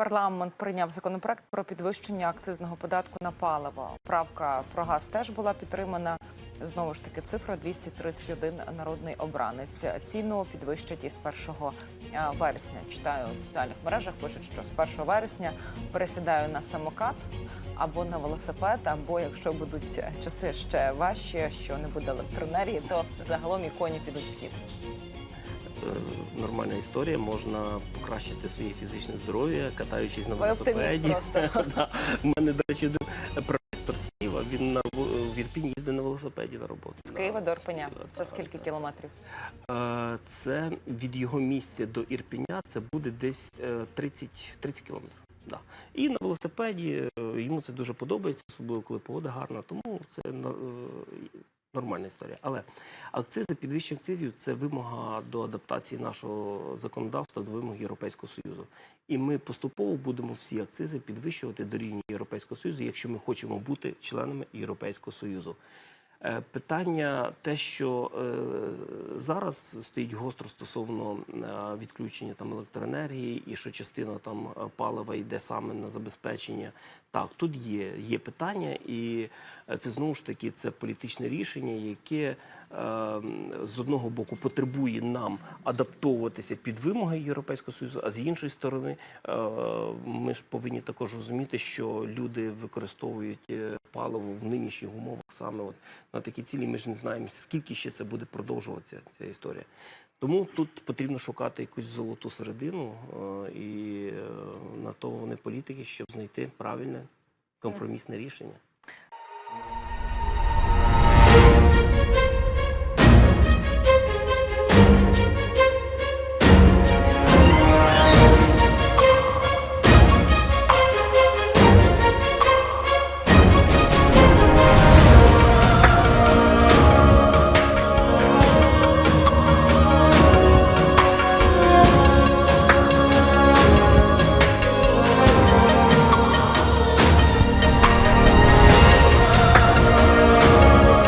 Парламент прийняв законопроект про підвищення акцизного податку на паливо. Правка про газ теж була підтримана. Знову ж таки, цифра 231 народний обранець. Ціну підвищать із 1 вересня. Читаю у соціальних мережах. Пишуть, що з 1 вересня пересідаю на самокат або на велосипед, або якщо будуть часи ще важчі, що не буде електроенергії, то загалом і коні підуть в хід. Е, Нормальна історія, можна покращити своє фізичне здоров'я, катаючись на велосипеді. У мене, до речі, один проектор з Києва. Він на в Ірпінь їздить на велосипеді на роботу. З Києва до Ірпеня. Це скільки кілометрів? Е, Це від його місця до Ірпіня це буде десь е, 30, 30 кілометрів. Да. І на велосипеді йому це дуже подобається, особливо коли погода гарна, тому це нормальна історія. Але акцизи, підвищення акцизів це вимога до адаптації нашого законодавства до вимог Європейського Союзу. І ми поступово будемо всі акцизи підвищувати до рівня Європейського Союзу, якщо ми хочемо бути членами Європейського Союзу. Е, Питання те, що е, зараз стоїть гостро стосовно е, відключення там електроенергії, і що частина там палива йде саме на забезпечення. Так, тут є, є питання, і це знову ж таки це політичне рішення, яке е, з одного боку потребує нам адаптовуватися під вимоги Європейського союзу, а з іншої сторони, е, ми ж повинні також розуміти, що люди використовують е, паливо в нинішніх умовах саме от на такі цілі. Ми ж не знаємо, скільки ще це буде продовжуватися ця історія. Тому тут потрібно шукати якусь золоту середину, е, і е, на то вони політики, щоб знайти правильне компромісне рішення. Thank you.